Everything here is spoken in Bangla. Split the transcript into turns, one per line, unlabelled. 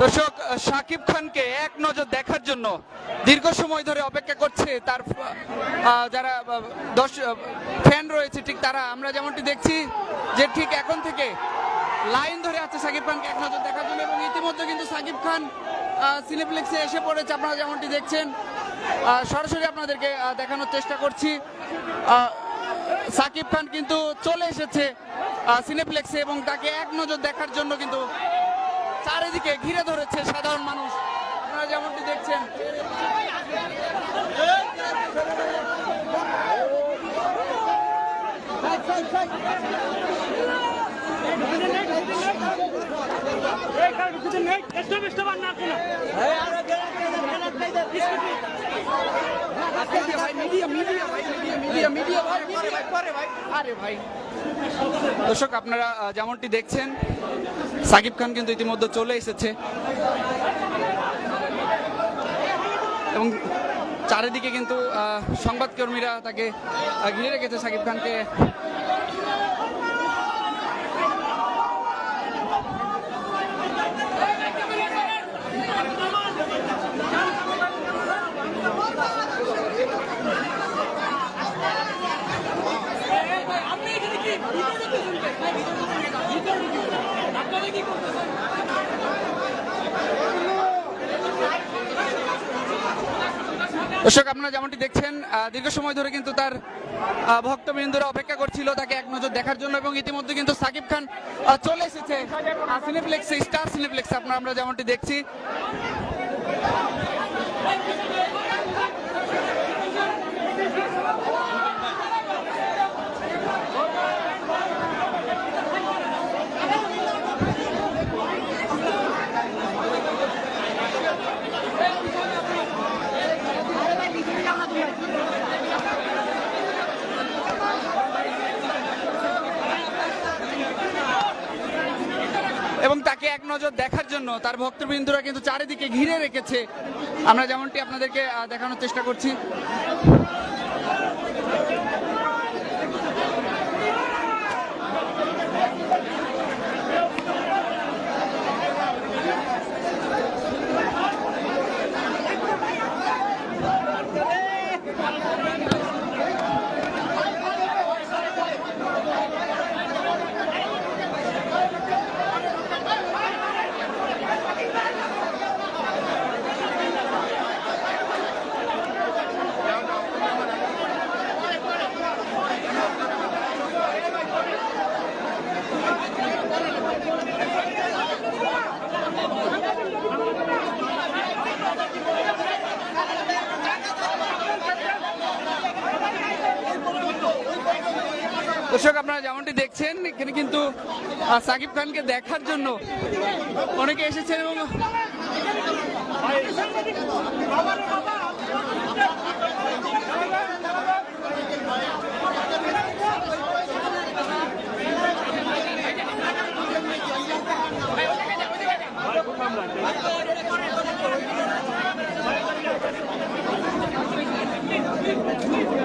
দর্শক শাকিব খানকে এক নজর দেখার জন্য দীর্ঘ সময় ধরে অপেক্ষা করছে তার যারা দশ ফ্যান রয়েছে, ঠিক তারা। আমরা যেমনটি দেখছি যে ঠিক এখন থেকে লাইন ধরে আছে শাকিব খানকে এক নজর দেখার জন্য এবং ইতিমধ্যে কিন্তু শাকিব খান সিনেপ্লেক্সে এসে পড়েছে। আপনারা যেমনটি দেখছেন সরাসরি আপনাদেরকে দেখানোর চেষ্টা করছি। সাকিব খান কিন্তু চলে এসেছে সিনেপ্লেক্সে এবং তাকে এক নজর দেখার জন্য কিন্তু চারিদিকে ঘিরে ধরেছে সাধারণ মানুষ। আপনারা যেমনটি দেখছেন। দর্শক, আপনারা যেমনটি দেখছেন, সাকিব খান কিন্তু ইতিমধ্যে চলে এসেছে। এবং চারিদিকে কিন্তু সংবাদকর্মীরা তাকে ঘিরে রেখেছে সাকিব খানকে। দর্শক, আপনারা যেমনটি দেখছেন দীর্ঘ সময় ধরে কিন্তু তার ভক্তবৃন্দরা অপেক্ষা করছিল তাকে এক নজর দেখার জন্য এবং ইতিমধ্যে কিন্তু সাকিব খান চলে এসেছে। সিনেপ্লেক্সে স্টার সিনেপ্লেক্সে আপনারা আমরা যেমনটি দেখছি। এবং তাকে এক নজর দেখার জন্য তার ভক্তবৃন্দরা কিন্তু চারিদিকে ঘিরে রেখেছে। আমরা যেমনটি আপনাদেরকে দেখানোর চেষ্টা করছি। দর্শক, আপনারা যেমনটি দেখছেন, এখানে কিন্তু সাকিব খানকে দেখার জন্য অনেকে এসেছেন এবং Thank you.